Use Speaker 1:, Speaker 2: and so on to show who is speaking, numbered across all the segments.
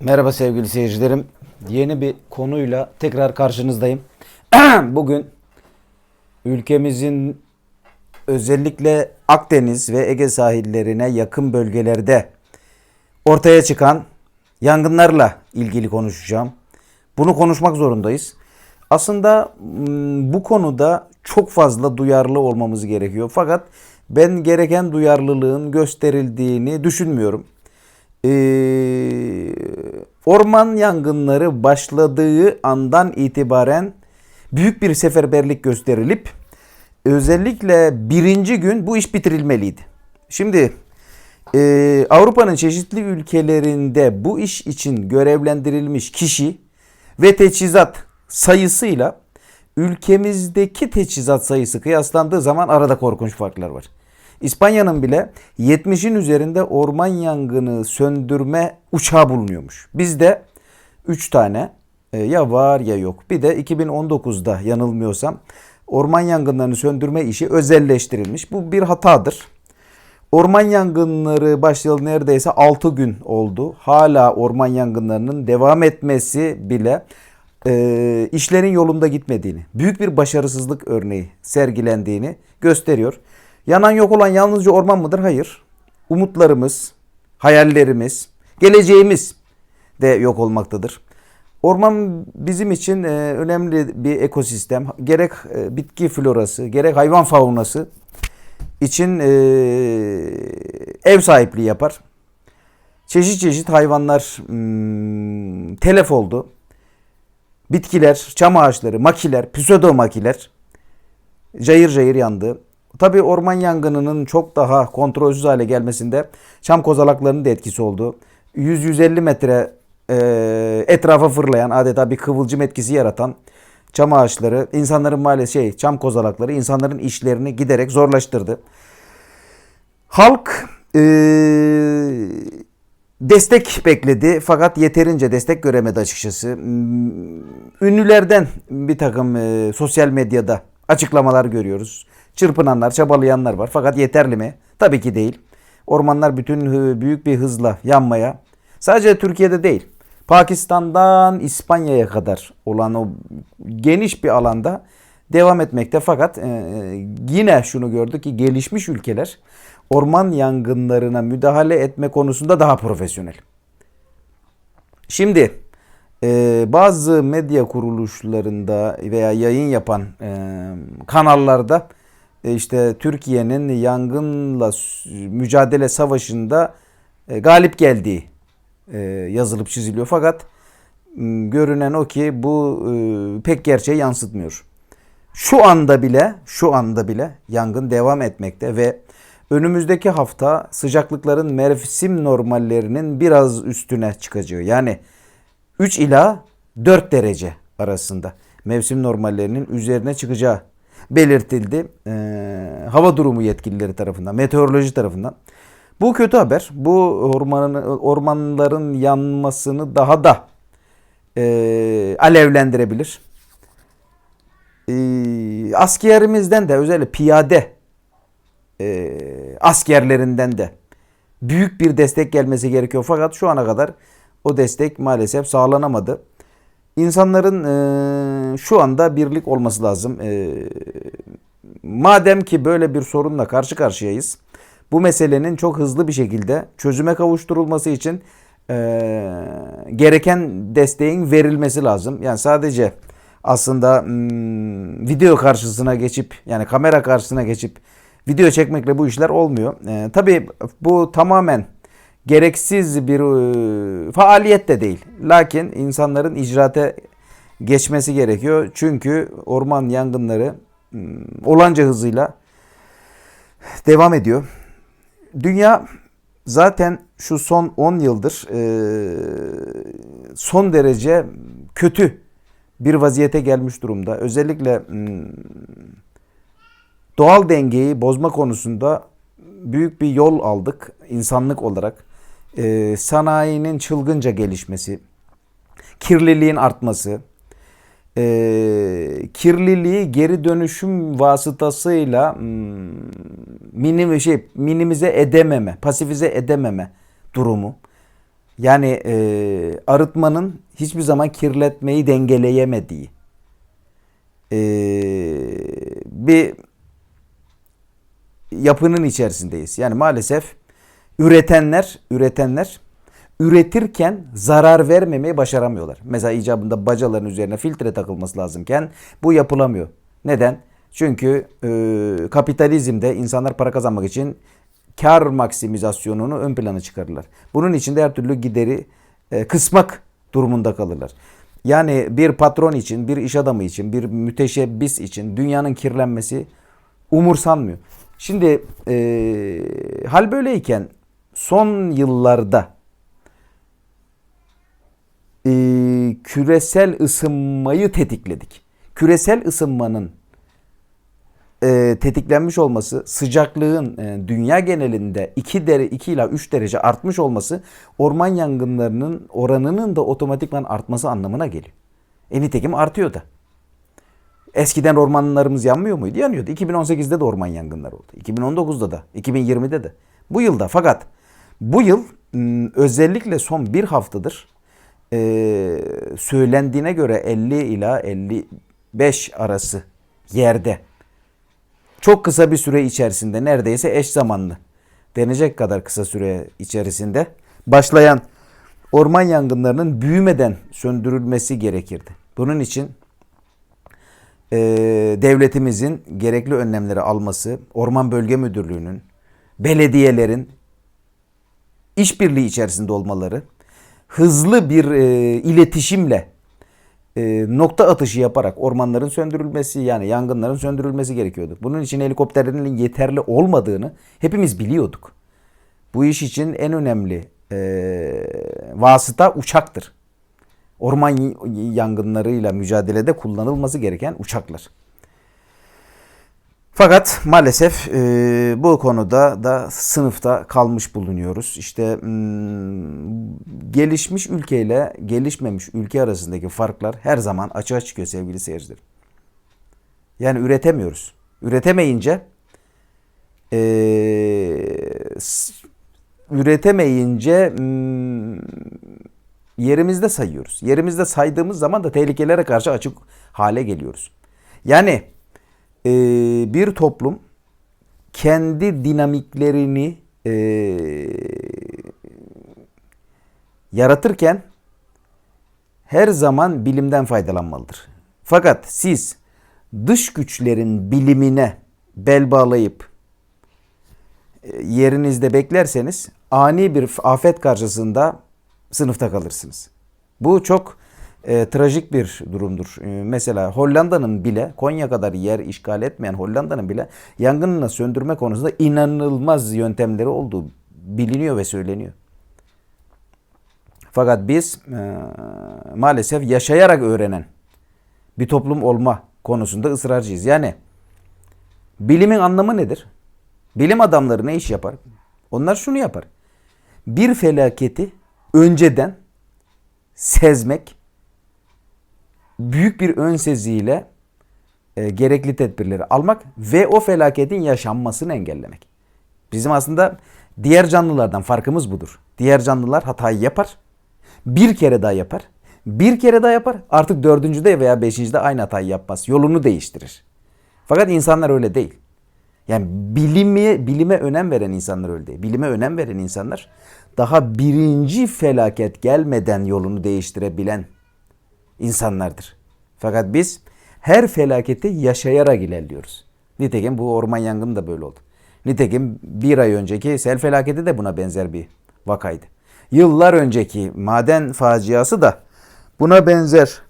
Speaker 1: Merhaba sevgili seyircilerim. Yeni bir konuyla tekrar karşınızdayım. Bugün ülkemizin özellikle Akdeniz ve Ege sahillerine yakın bölgelerde ortaya çıkan yangınlarla ilgili konuşacağım. Bunu konuşmak zorundayız. Aslında bu konuda çok fazla duyarlı olmamız gerekiyor. Fakat ben gereken duyarlılığın gösterildiğini düşünmüyorum. Ee, orman yangınları başladığı andan itibaren büyük bir seferberlik gösterilip özellikle birinci gün bu iş bitirilmeliydi. Şimdi e, Avrupa'nın çeşitli ülkelerinde bu iş için görevlendirilmiş kişi ve teçhizat sayısıyla ülkemizdeki teçhizat sayısı kıyaslandığı zaman arada korkunç farklar var. İspanya'nın bile 70'in üzerinde orman yangını söndürme uçağı bulunuyormuş. Bizde 3 tane e, ya var ya yok. Bir de 2019'da yanılmıyorsam orman yangınlarını söndürme işi özelleştirilmiş. Bu bir hatadır. Orman yangınları başlayalı neredeyse 6 gün oldu. Hala orman yangınlarının devam etmesi bile e, işlerin yolunda gitmediğini, büyük bir başarısızlık örneği sergilendiğini gösteriyor. Yanan yok olan yalnızca orman mıdır? Hayır. Umutlarımız, hayallerimiz, geleceğimiz de yok olmaktadır. Orman bizim için e, önemli bir ekosistem. Gerek e, bitki florası, gerek hayvan faunası için e, ev sahipliği yapar. Çeşit çeşit hayvanlar hmm, telef oldu. Bitkiler, çam ağaçları, makiler, pseudomakiler cayır cayır yandı. Tabii orman yangınının çok daha kontrolsüz hale gelmesinde çam kozalaklarının da etkisi oldu. 100-150 metre e, etrafa fırlayan adeta bir kıvılcım etkisi yaratan çam ağaçları insanların maalesef şey çam kozalakları insanların işlerini giderek zorlaştırdı. Halk e, destek bekledi fakat yeterince destek göremedi açıkçası. Ünlülerden bir takım e, sosyal medyada açıklamalar görüyoruz. Çırpınanlar, çabalayanlar var fakat yeterli mi? Tabii ki değil. Ormanlar bütün büyük bir hızla yanmaya sadece Türkiye'de değil Pakistan'dan İspanya'ya kadar olan o geniş bir alanda devam etmekte. Fakat e, yine şunu gördük ki gelişmiş ülkeler orman yangınlarına müdahale etme konusunda daha profesyonel. Şimdi e, bazı medya kuruluşlarında veya yayın yapan e, kanallarda e, işte Türkiye'nin yangınla mücadele savaşında e, galip geldiği e, yazılıp çiziliyor. Fakat görünen o ki bu e, pek gerçeği yansıtmıyor. Şu anda bile, şu anda bile yangın devam etmekte ve önümüzdeki hafta sıcaklıkların mevsim normallerinin biraz üstüne çıkacağı. Yani 3 ila 4 derece arasında mevsim normallerinin üzerine çıkacağı belirtildi. Ee, hava durumu yetkilileri tarafından, meteoroloji tarafından. Bu kötü haber. Bu ormanın, ormanların yanmasını daha da e, alevlendirebilir. E, askerimizden de özellikle piyade e, askerlerinden de büyük bir destek gelmesi gerekiyor. Fakat şu ana kadar o destek maalesef sağlanamadı. İnsanların e, şu anda birlik olması lazım. E, madem ki böyle bir sorunla karşı karşıyayız, bu meselenin çok hızlı bir şekilde çözüme kavuşturulması için e, gereken desteğin verilmesi lazım. Yani sadece aslında hmm, video karşısına geçip yani kamera karşısına geçip video çekmekle bu işler olmuyor. E, tabii bu tamamen gereksiz bir e, faaliyet de değil. Lakin insanların icraate geçmesi gerekiyor. Çünkü orman yangınları hmm, olanca hızıyla devam ediyor. Dünya zaten şu son 10 yıldır e, son derece kötü bir vaziyete gelmiş durumda. Özellikle doğal dengeyi bozma konusunda büyük bir yol aldık insanlık olarak. Ee, sanayinin çılgınca gelişmesi, kirliliğin artması, e, kirliliği geri dönüşüm vasıtasıyla hmm, minim, şey, minimize edememe, pasifize edememe durumu. Yani e, arıtmanın hiçbir zaman kirletmeyi dengeleyemediği e, bir yapının içerisindeyiz. Yani maalesef üretenler, üretenler üretirken zarar vermemeyi başaramıyorlar. Mesela icabında bacaların üzerine filtre takılması lazımken bu yapılamıyor. Neden? Çünkü e, kapitalizmde insanlar para kazanmak için kar maksimizasyonunu ön plana çıkarırlar. Bunun için de her türlü gideri e, kısmak durumunda kalırlar. Yani bir patron için, bir iş adamı için, bir müteşebbis için dünyanın kirlenmesi umursanmıyor. Şimdi e, hal böyleyken son yıllarda e, küresel ısınmayı tetikledik. Küresel ısınmanın e, tetiklenmiş olması, sıcaklığın e, dünya genelinde 2 dere 2 ila 3 derece artmış olması orman yangınlarının oranının da otomatikman artması anlamına geliyor. E nitekim artıyor da. Eskiden ormanlarımız yanmıyor muydu? Yanıyordu. 2018'de de orman yangınları oldu. 2019'da da, 2020'de de. Bu yılda fakat bu yıl m, özellikle son bir haftadır e, söylendiğine göre 50 ila 55 arası yerde çok kısa bir süre içerisinde neredeyse eş zamanlı denecek kadar kısa süre içerisinde başlayan orman yangınlarının büyümeden söndürülmesi gerekirdi. Bunun için e, devletimizin gerekli önlemleri alması, Orman Bölge Müdürlüğü'nün, belediyelerin işbirliği içerisinde olmaları, hızlı bir e, iletişimle e, nokta atışı yaparak ormanların söndürülmesi yani yangınların söndürülmesi gerekiyordu. Bunun için helikopterlerin yeterli olmadığını hepimiz biliyorduk. Bu iş için en önemli e, vasıta uçaktır. Orman yangınlarıyla mücadelede kullanılması gereken uçaklar. Fakat maalesef e, bu konuda da sınıfta kalmış bulunuyoruz. İşte hmm, gelişmiş ülkeyle gelişmemiş ülke arasındaki farklar her zaman açığa çıkıyor sevgili seyirciler. Yani üretemiyoruz. Üretemeyince e, üretemeyince hmm, yerimizde sayıyoruz. Yerimizde saydığımız zaman da tehlikelere karşı açık hale geliyoruz. Yani e, bir toplum kendi dinamiklerini e, yaratırken her zaman bilimden faydalanmalıdır. Fakat siz dış güçlerin bilimine bel bağlayıp e, yerinizde beklerseniz ani bir afet karşısında sınıfta kalırsınız. Bu çok e, trajik bir durumdur. E, mesela Hollanda'nın bile Konya kadar yer işgal etmeyen Hollanda'nın bile yangınını söndürme konusunda inanılmaz yöntemleri olduğu biliniyor ve söyleniyor. Fakat biz e, maalesef yaşayarak öğrenen bir toplum olma konusunda ısrarcıyız. Yani bilimin anlamı nedir? Bilim adamları ne iş yapar? Onlar şunu yapar. Bir felaketi önceden sezmek, büyük bir ön seziyle e, gerekli tedbirleri almak ve o felaketin yaşanmasını engellemek. Bizim aslında diğer canlılardan farkımız budur. Diğer canlılar hatayı yapar. Bir kere daha yapar. Bir kere daha yapar. Artık dördüncüde veya beşincide aynı hatayı yapmaz. Yolunu değiştirir. Fakat insanlar öyle değil. Yani bilimi, bilime önem veren insanlar öyle değil. Bilime önem veren insanlar daha birinci felaket gelmeden yolunu değiştirebilen insanlardır. Fakat biz her felaketi yaşayarak ilerliyoruz. Nitekim bu orman yangını da böyle oldu. Nitekim bir ay önceki sel felaketi de buna benzer bir vakaydı. Yıllar önceki maden faciası da buna benzer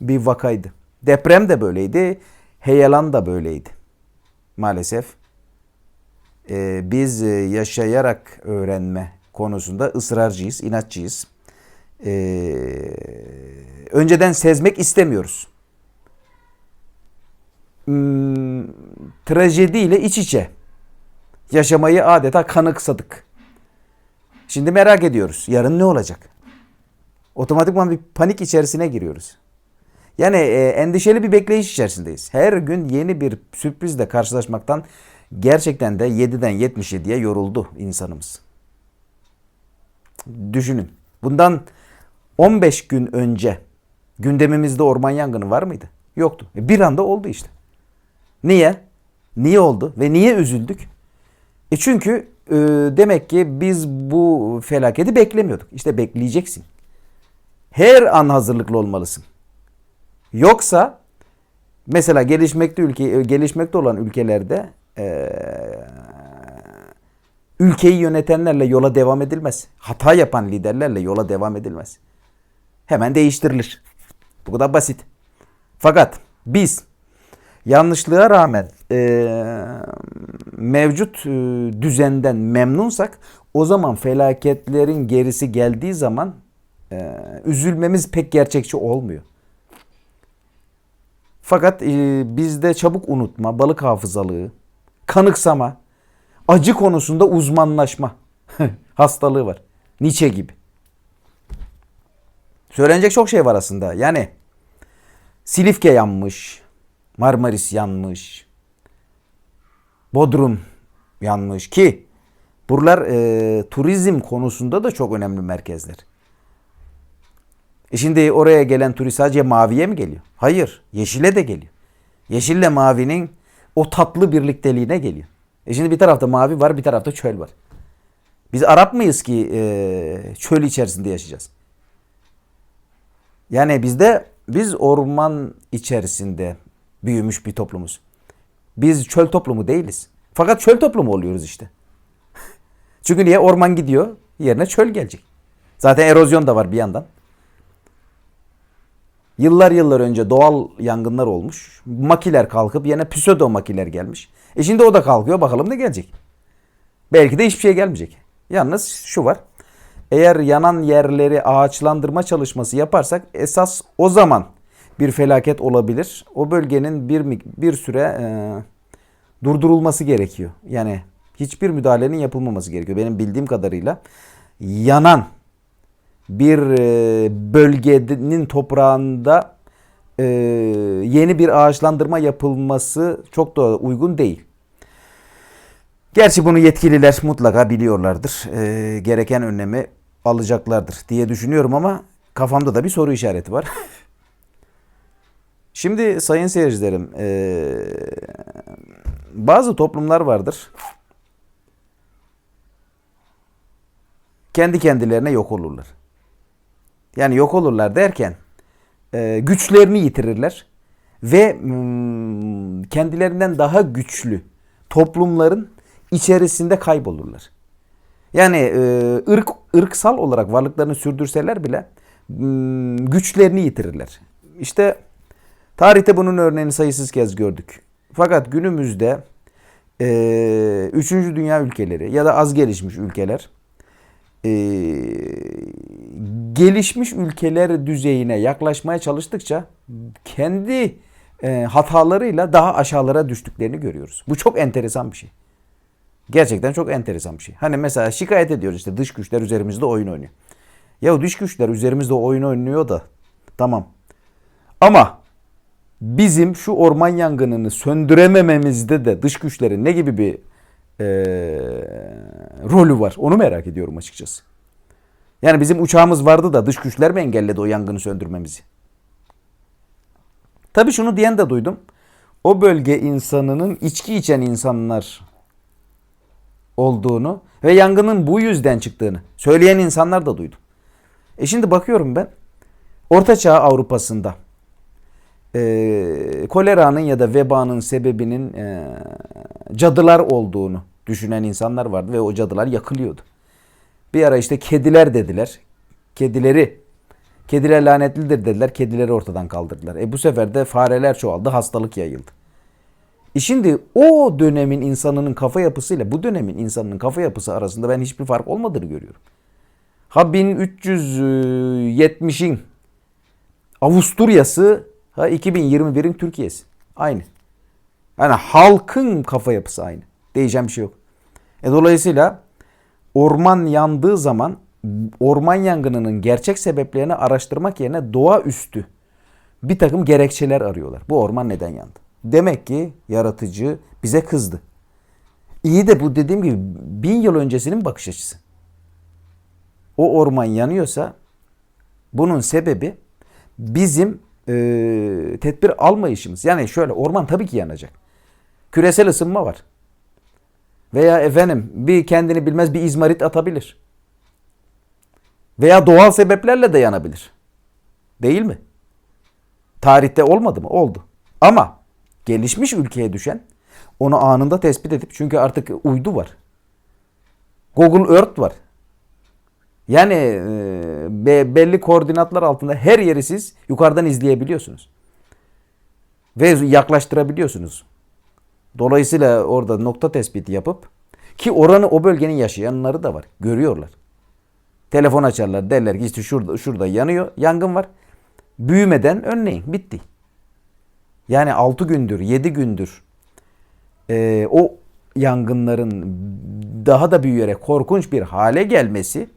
Speaker 1: bir vakaydı. Deprem de böyleydi, heyelan da böyleydi. Maalesef e, biz yaşayarak öğrenme konusunda ısrarcıyız, inatçıyız. Ee, önceden sezmek istemiyoruz. Hmm, trajediyle iç içe yaşamayı adeta kanıksadık. Şimdi merak ediyoruz. Yarın ne olacak? Otomatikman bir panik içerisine giriyoruz. Yani e, endişeli bir bekleyiş içerisindeyiz. Her gün yeni bir sürprizle karşılaşmaktan gerçekten de 7'den 77'ye yoruldu insanımız. Düşünün. Bundan 15 gün önce gündemimizde orman yangını var mıydı? Yoktu. E bir anda oldu işte. Niye? Niye oldu ve niye üzüldük? E çünkü e, demek ki biz bu felaketi beklemiyorduk. İşte bekleyeceksin. Her an hazırlıklı olmalısın. Yoksa mesela gelişmekte ülke e, gelişmekte olan ülkelerde e, ülkeyi yönetenlerle yola devam edilmez. Hata yapan liderlerle yola devam edilmez. Hemen değiştirilir. Bu kadar basit. Fakat biz yanlışlığa rağmen e, mevcut e, düzenden memnunsak o zaman felaketlerin gerisi geldiği zaman e, üzülmemiz pek gerçekçi olmuyor. Fakat e, bizde çabuk unutma, balık hafızalığı, kanıksama, acı konusunda uzmanlaşma hastalığı var. Nietzsche gibi. Söylenecek çok şey var aslında. Yani Silifke yanmış, Marmaris yanmış, Bodrum yanmış ki buralar e, turizm konusunda da çok önemli merkezler. E şimdi oraya gelen turist sadece maviye mi geliyor? Hayır, yeşile de geliyor. Yeşille mavinin o tatlı birlikteliğine geliyor. E şimdi bir tarafta mavi var, bir tarafta çöl var. Biz Arap mıyız ki e, çöl içerisinde yaşayacağız? Yani bizde biz orman içerisinde büyümüş bir toplumuz. Biz çöl toplumu değiliz. Fakat çöl toplumu oluyoruz işte. Çünkü niye? Orman gidiyor, yerine çöl gelecek. Zaten erozyon da var bir yandan. Yıllar yıllar önce doğal yangınlar olmuş. Makiler kalkıp yine pseudo makiler gelmiş. E şimdi o da kalkıyor bakalım ne gelecek. Belki de hiçbir şey gelmeyecek. Yalnız şu var. Eğer yanan yerleri ağaçlandırma çalışması yaparsak esas o zaman bir felaket olabilir. O bölgenin bir bir süre e, durdurulması gerekiyor. Yani hiçbir müdahalenin yapılmaması gerekiyor. Benim bildiğim kadarıyla yanan bir e, bölgenin toprağında e, yeni bir ağaçlandırma yapılması çok da uygun değil. Gerçi bunu yetkililer mutlaka biliyorlardır. E, gereken önlemi alacaklardır diye düşünüyorum ama kafamda da bir soru işareti var. Şimdi sayın seyircilerim bazı toplumlar vardır. Kendi kendilerine yok olurlar. Yani yok olurlar derken güçlerini yitirirler ve kendilerinden daha güçlü toplumların içerisinde kaybolurlar. Yani e, ırk ırksal olarak varlıklarını sürdürseler bile güçlerini yitirirler. İşte tarihte bunun örneğini sayısız kez gördük. Fakat günümüzde e, üçüncü dünya ülkeleri ya da az gelişmiş ülkeler e, gelişmiş ülkeler düzeyine yaklaşmaya çalıştıkça kendi e, hatalarıyla daha aşağılara düştüklerini görüyoruz. Bu çok enteresan bir şey. Gerçekten çok enteresan bir şey. Hani mesela şikayet ediyoruz işte dış güçler üzerimizde oyun oynuyor. Ya dış güçler üzerimizde oyun oynuyor da tamam. Ama bizim şu orman yangınını söndüremememizde de dış güçlerin ne gibi bir e, rolü var onu merak ediyorum açıkçası. Yani bizim uçağımız vardı da dış güçler mi engelledi o yangını söndürmemizi? Tabii şunu diyen de duydum. O bölge insanının içki içen insanlar olduğunu ve yangının bu yüzden çıktığını söyleyen insanlar da duydum. E şimdi bakıyorum ben Orta Çağ Avrupa'sında e, koleranın ya da vebanın sebebinin e, cadılar olduğunu düşünen insanlar vardı ve o cadılar yakılıyordu. Bir ara işte kediler dediler. Kedileri kediler lanetlidir dediler. Kedileri ortadan kaldırdılar. E bu sefer de fareler çoğaldı, hastalık yayıldı. E şimdi o dönemin insanının kafa yapısıyla bu dönemin insanının kafa yapısı arasında ben hiçbir fark olmadığını görüyorum. Ha 1370'in Avusturya'sı ha 2021'in Türkiye'si. Aynı. Yani halkın kafa yapısı aynı. Değişen bir şey yok. E dolayısıyla orman yandığı zaman orman yangınının gerçek sebeplerini araştırmak yerine doğaüstü bir takım gerekçeler arıyorlar. Bu orman neden yandı? Demek ki yaratıcı bize kızdı. İyi de bu dediğim gibi bin yıl öncesinin bakış açısı. o orman yanıyorsa bunun sebebi bizim e, tedbir almayışımız. Yani şöyle orman tabii ki yanacak. Küresel ısınma var. Veya efendim bir kendini bilmez bir izmarit atabilir. Veya doğal sebeplerle de yanabilir. Değil mi? Tarihte olmadı mı? Oldu. Ama gelişmiş ülkeye düşen onu anında tespit edip çünkü artık uydu var. Google Earth var. Yani e, be- belli koordinatlar altında her yeri siz yukarıdan izleyebiliyorsunuz. Ve yaklaştırabiliyorsunuz. Dolayısıyla orada nokta tespiti yapıp ki oranı o bölgenin yaşayanları da var. Görüyorlar. Telefon açarlar derler ki işte şurada, şurada yanıyor. Yangın var. Büyümeden önleyin. Bitti. Yani 6 gündür, 7 gündür e, o yangınların daha da büyüyerek korkunç bir hale gelmesi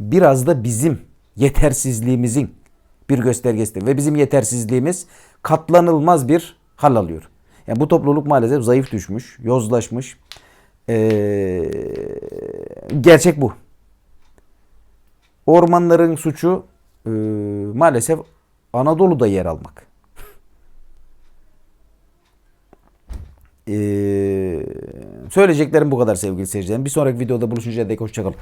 Speaker 1: biraz da bizim yetersizliğimizin bir göstergesidir. Ve bizim yetersizliğimiz katlanılmaz bir hal alıyor. Yani bu topluluk maalesef zayıf düşmüş, yozlaşmış. Ee, gerçek bu. Ormanların suçu e, maalesef Anadolu'da yer almak. Ee, söyleyeceklerim bu kadar sevgili seyircilerim. Bir sonraki videoda buluşuncaya dek hoşçakalın.